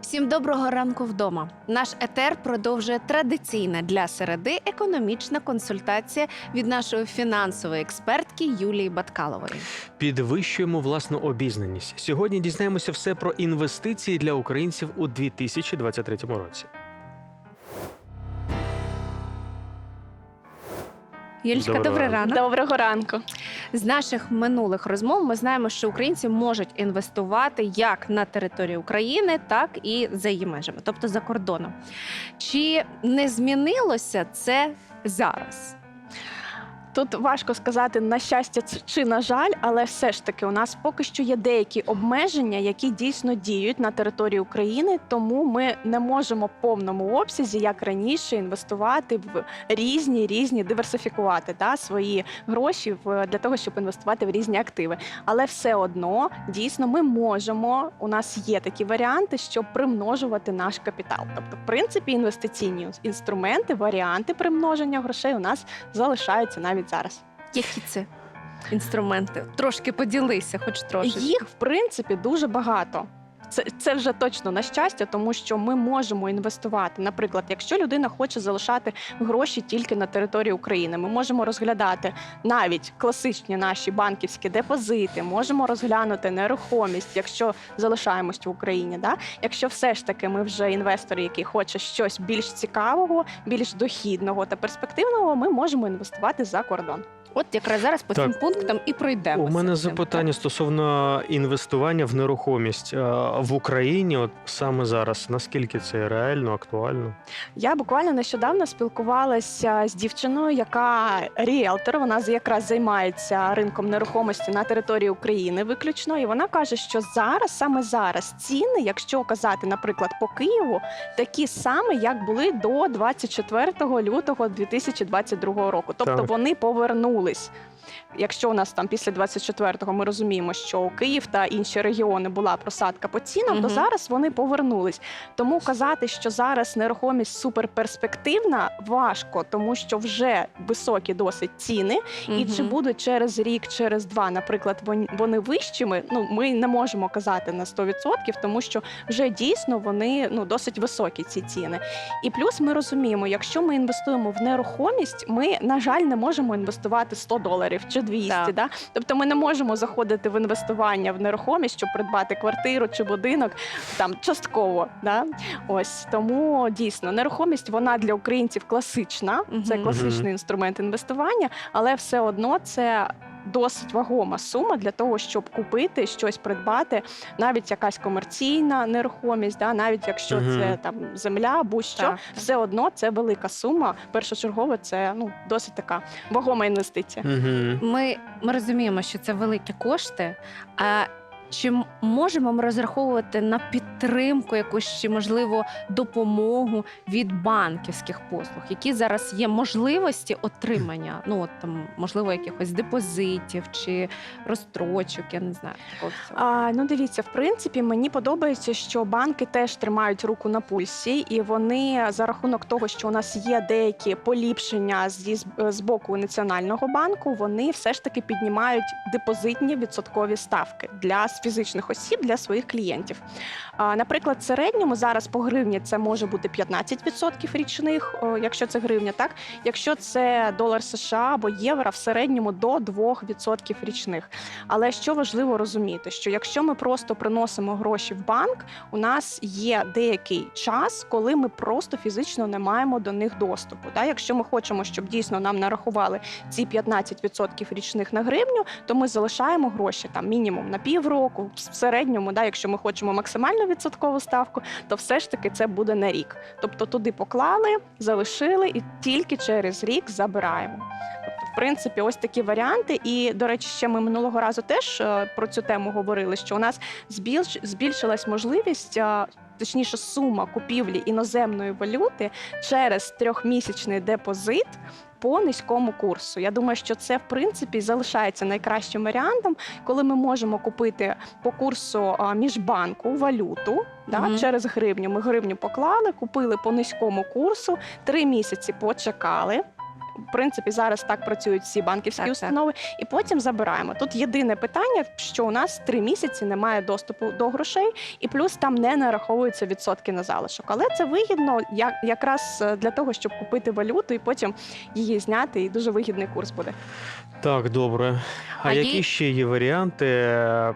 Всім доброго ранку вдома. Наш етер продовжує традиційна для середи економічна консультація від нашої фінансової експертки Юлії Баткалової. Підвищуємо власну обізнаність. Сьогодні дізнаємося все про інвестиції для українців у 2023 році. Юлічка, Доброго добрий ранок. Доброго ранку. З наших минулих розмов ми знаємо, що українці можуть інвестувати як на території України, так і за її межами, тобто за кордоном. Чи не змінилося це зараз? Тут важко сказати на щастя чи на жаль, але все ж таки у нас поки що є деякі обмеження, які дійсно діють на території України, тому ми не можемо в повному обсязі, як раніше, інвестувати в різні різні диверсифікувати та свої гроші в для того, щоб інвестувати в різні активи. Але все одно дійсно ми можемо. У нас є такі варіанти, щоб примножувати наш капітал. Тобто, в принципі, інвестиційні інструменти, варіанти примноження грошей у нас залишаються навіть зараз. Які це інструменти? Трошки поділися, хоч трошки. Їх в принципі дуже багато. Це, це вже точно на щастя, тому що ми можемо інвестувати. Наприклад, якщо людина хоче залишати гроші тільки на території України, ми можемо розглядати навіть класичні наші банківські депозити, можемо розглянути нерухомість, якщо залишаємось в Україні. Да? Якщо все ж таки ми вже інвестор, який хоче щось більш цікавого, більш дохідного та перспективного, ми можемо інвестувати за кордон. От якраз зараз по Так. цим пунктам і пройдемо. У мене запитання стосовно інвестування в нерухомість в Україні. От саме зараз наскільки це реально, актуально? Я буквально нещодавно спілкувалася з дівчиною, яка ріелтор. Вона якраз займається ринком нерухомості на території України виключно. І вона каже, що зараз, саме зараз, ціни, якщо казати, наприклад, по Києву, такі самі, як були до 24 лютого 2022 року. Тобто Так. вони повернулись. Якщо у нас там після 24-го ми розуміємо, що Київ та інші регіони була просадка по цінам, то зараз вони повернулись. Тому казати, що зараз нерухомість суперперспективна, важко, тому що вже високі досить ціни, і чи будуть через рік, через два, наприклад, вон- вони вищими. Ну ми не можемо казати на 100%, тому що вже дійсно вони ну досить високі ці ціни. І плюс ми розуміємо, якщо ми інвестуємо в нерухомість, ми на жаль не можемо інвестувати 100 доларів чи 200, Так. Да? Тобто ми не можемо заходити в інвестування в нерухомість, щоб придбати квартиру чи будинок там частково. Да? Ось тому дійсно нерухомість вона для українців класична, це класичний інструмент інвестування, але все одно це. Досить вагома сума для того, щоб купити щось придбати, навіть якась комерційна нерухомість, да, навіть якщо угу. це там земля, або що, Так, так. все одно це велика сума. Першочергово це ну досить така вагома інвестиція. Угу. Ми, ми розуміємо, що це великі кошти. А чи можемо ми розраховувати на підтримку якусь чи можливо допомогу від банківських послуг? Які зараз є можливості отримання? Ну от там можливо якихось депозитів чи розстрочок, я не знаю. А, ну дивіться, в принципі, мені подобається, що банки теж тримають руку на пульсі, і вони за рахунок того, що у нас є деякі поліпшення зі з боку національного банку, вони все ж таки піднімають депозитні відсоткові ставки для фізичних осіб для своїх клієнтів. Наприклад, в середньому зараз по гривні це може бути 15% річних, якщо це гривня, так якщо це долар США або євро, в середньому до 2% річних. Але що важливо розуміти, що якщо ми просто приносимо гроші в банк, у нас є деякий час, коли ми просто фізично не маємо до них доступу. Да? Якщо ми хочемо, щоб дійсно нам нарахували ці 15% річних на гривню, то ми залишаємо гроші там мінімум на півроку, в середньому, да, якщо ми хочемо максимальну відсоткову ставку, то все ж таки це буде на рік. Тобто туди поклали, залишили і тільки через рік забираємо. Тобто, в принципі, ось такі варіанти. І, до речі, ще ми минулого разу теж е, про цю тему говорили, що у нас збільш, збільшилась можливість. е, Точніше, сума купівлі іноземної валюти через трьохмісячний депозит по низькому курсу. Я думаю, що це в принципі залишається найкращим варіантом, коли ми можемо купити по курсу міжбанку валюту да, Мгм. через гривню. Ми гривню поклали, купили по низькому курсу, три місяці почекали. В принципі, зараз так працюють всі банківські Так, так. установи, і потім забираємо. Тут єдине питання, що у нас три місяці немає доступу до грошей, і плюс там не нараховуються відсотки на залишок. Але це вигідно як, якраз е, для того, щоб купити валюту і потім її зняти, і дуже вигідний курс буде. Так, добре. А, А які є- ще є варіанти е,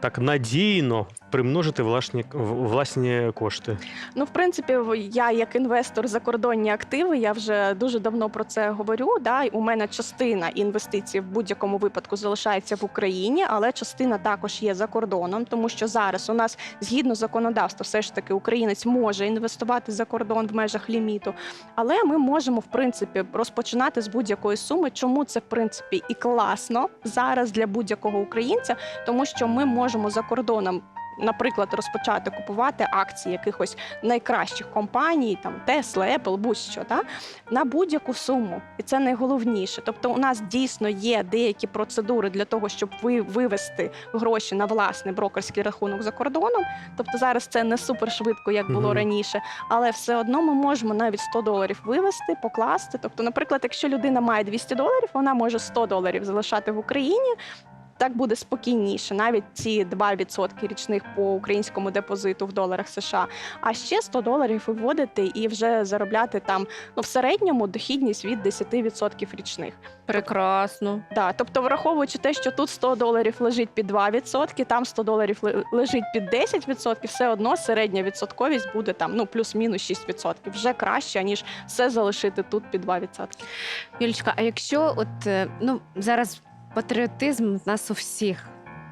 так надійно примножити власні, власні кошти? Ну, в принципі, я як інвестор закордонні активи, я вже дуже давно про це говорю. Да, у мене частина інвестицій в будь-якому випадку залишається в Україні, але частина також є за кордоном, тому що зараз у нас згідно законодавства, все ж таки українець може інвестувати за кордон в межах ліміту. Але ми можемо в принципі розпочинати з будь-якої суми. Чому це в принципі і класно зараз для будь-якого українця, тому що ми можемо за кордоном. Наприклад, розпочати купувати акції якихось найкращих компаній, там Tesla, Apple, будь-що та на будь-яку суму, і це найголовніше. Тобто, у нас дійсно є деякі процедури для того, щоб ви вивести гроші на власний брокерський рахунок за кордоном. Тобто зараз це не супер швидко, як було Мгм. раніше, але все одно ми можемо навіть 100 доларів вивести, покласти. Тобто, наприклад, якщо людина має 200 доларів, вона може 100 доларів залишати в Україні. Так буде спокійніше, навіть ці 2% річних по українському депозиту в доларах США. А ще 100 доларів виводити і вже заробляти там ну в середньому дохідність від 10% річних. Прекрасно. Да, тобто, враховуючи те, що тут 100 доларів лежить під 2%, там 100 доларів лежить під 10%, все одно середня відсотковість буде там ну плюс-мінус 6%. Вже краще ніж все залишити тут під 2%. Юлічка, а якщо от е, ну зараз патріотизм в нас у всіх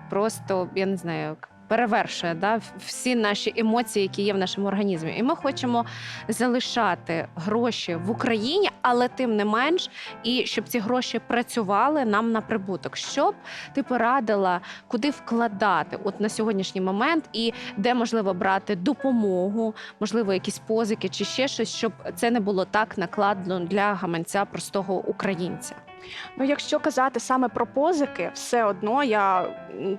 просто я не знаю. Перевершує да, всі наші емоції, які є в нашому організмі, і ми хочемо залишати гроші в Україні, але тим не менш, і щоб ці гроші працювали нам на прибуток. Що б ти порадила, куди вкладати от на сьогоднішній момент, і де можливо брати допомогу, можливо, якісь позики чи ще щось, щоб це не було так накладно для гаманця простого українця. Ну, якщо казати саме про позики, все одно я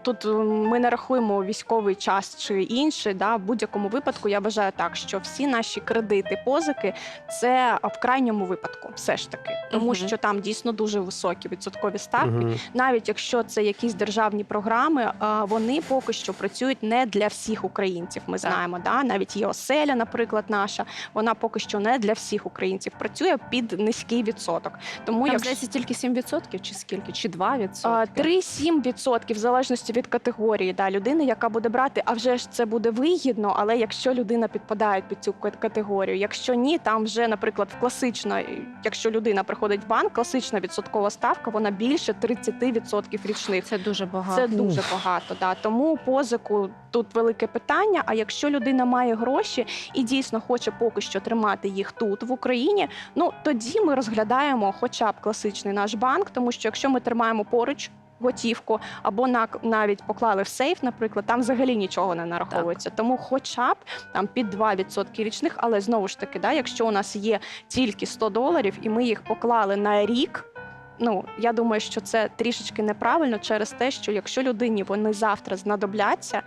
тут ми не рахуємо військовий час чи інший. Да, в будь-якому випадку я вважаю так, що всі наші кредити, позики це в крайньому випадку, все ж таки, тому Мгм. що там дійсно дуже високі відсоткові ставки. Мгм. Навіть якщо це якісь державні програми, вони поки що працюють не для всіх українців. Ми Так. знаємо, да навіть є оселя, наприклад, наша, вона поки що не для всіх українців. Працює під низький відсоток. Тому як здається, тільки 7% чи скільки? Чи 2%? А, 3-7% в залежності від категорії да, людини, яка буде брати, а вже ж це буде вигідно. Але якщо людина підпадає під цю категорію, якщо ні, там вже, наприклад, класична, якщо людина приходить в банк, класична відсоткова ставка, вона більше 30% річних. Це дуже багато. Це дуже багато. Да. Тому позику тут велике питання. А якщо людина має гроші і дійсно хоче поки що тримати їх тут в Україні, ну тоді ми розглядаємо хоча б класичний наш банк, тому що якщо ми тримаємо поруч. Готівку або на навіть поклали в сейф, наприклад, там взагалі нічого не нараховується. Тому, хоча б там під 2% річних, але знову ж таки, да, якщо у нас є тільки 100 доларів, і ми їх поклали на рік, ну я думаю, що це трішечки неправильно через те, що якщо людині вони завтра знадобляться.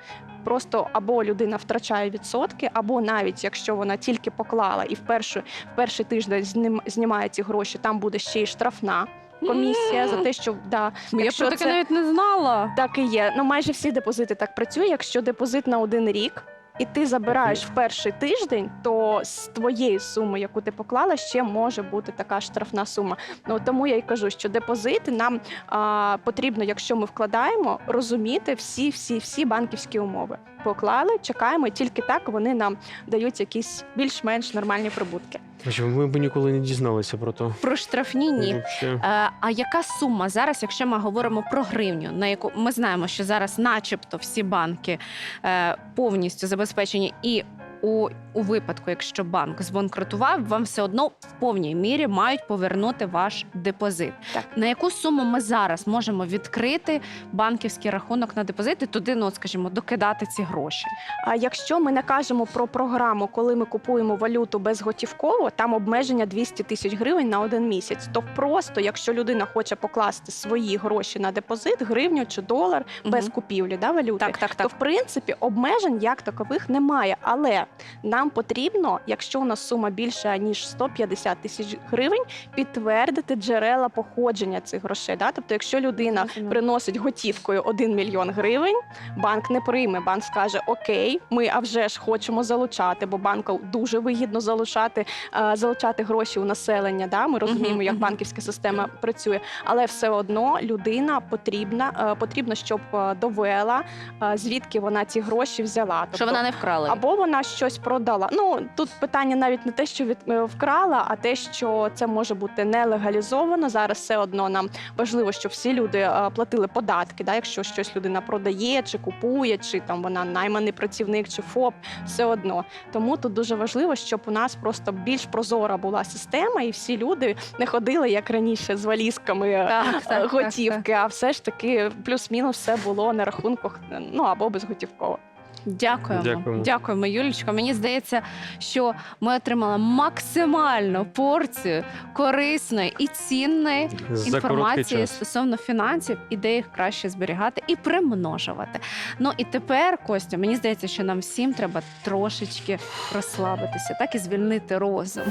Просто або людина втрачає відсотки, або навіть якщо вона тільки поклала і в першу в перший тиждень знімає ці гроші, там буде ще й штрафна комісія за те, що да, Я якщо про таке це- навіть не знала. так і є. Ну майже всі депозити так працює. Якщо депозит на один рік. І ти забираєш в перший тиждень, то з твоєї суми, яку ти поклала, ще може бути така штрафна сума. Ну тому я й кажу, що депозити нам а, потрібно, якщо ми вкладаємо, розуміти всі, всі, всі банківські умови. Поклали, чекаємо, і тільки так вони нам дають якісь більш-менш нормальні прибутки. Ми б ніколи не дізналися про то. Про штрафні ні. Вообще. Е, а яка сума зараз, якщо ми говоримо про гривню, на яку ми знаємо, що зараз, начебто, всі банки е, повністю забезпечені, і у, у випадку, якщо банк збанкрутував, вам все одно в повній мірі мають повернути ваш депозит. Так. На яку суму ми зараз можемо відкрити банківський рахунок на депозит і туди, ну скажімо, докидати ці гроші? А якщо ми не кажемо про програму, коли ми купуємо валюту безготівково, там обмеження 200 тисяч гривень на один місяць. То просто, якщо людина хоче покласти свої гроші на депозит, гривню чи долар без купівлі да, валюти, Так, так, то в принципі обмежень як такових немає. Але нам потрібно, якщо у нас сума більша ніж 150 тисяч гривень, підтвердити джерела походження цих грошей. Да? Тобто, якщо людина приносить готівкою 1 мільйон гривень, банк не прийме. Банк скаже: Окей, ми а вже ж хочемо залучати, бо банку дуже вигідно залучати, е, залучати гроші у населення. Да? Ми розуміємо, як банківська система працює, але все одно людина потрібна, е, потрібно, щоб е, довела, звідки вона ці гроші взяла. Що вона не вкрала. Або вона щось продала. Ну тут питання навіть не те, що від е, вкрала, а те, що це може бути нелегалізовано. Зараз все одно нам важливо, щоб всі люди е, платили податки. Да? Якщо щось людина продає чи купує, чи там вона найманий працівник, чи ФОП, все одно. Тому тут дуже важливо, щоб у нас просто більш прозора була система, і всі люди не ходили як раніше з валізками. е, Так, так, так, Готівки, а все ж таки плюс-мінус все було на рахунках, ну або безготівково. Дякуємо. Дякуємо. Дякуємо, Юлічка. Мені здається, що ми отримали максимальну порцію корисної і цінної За інформації стосовно фінансів і де їх краще зберігати і примножувати. Ну і тепер, Костя, мені здається, що нам всім треба трошечки розслабитися, так і звільнити розум.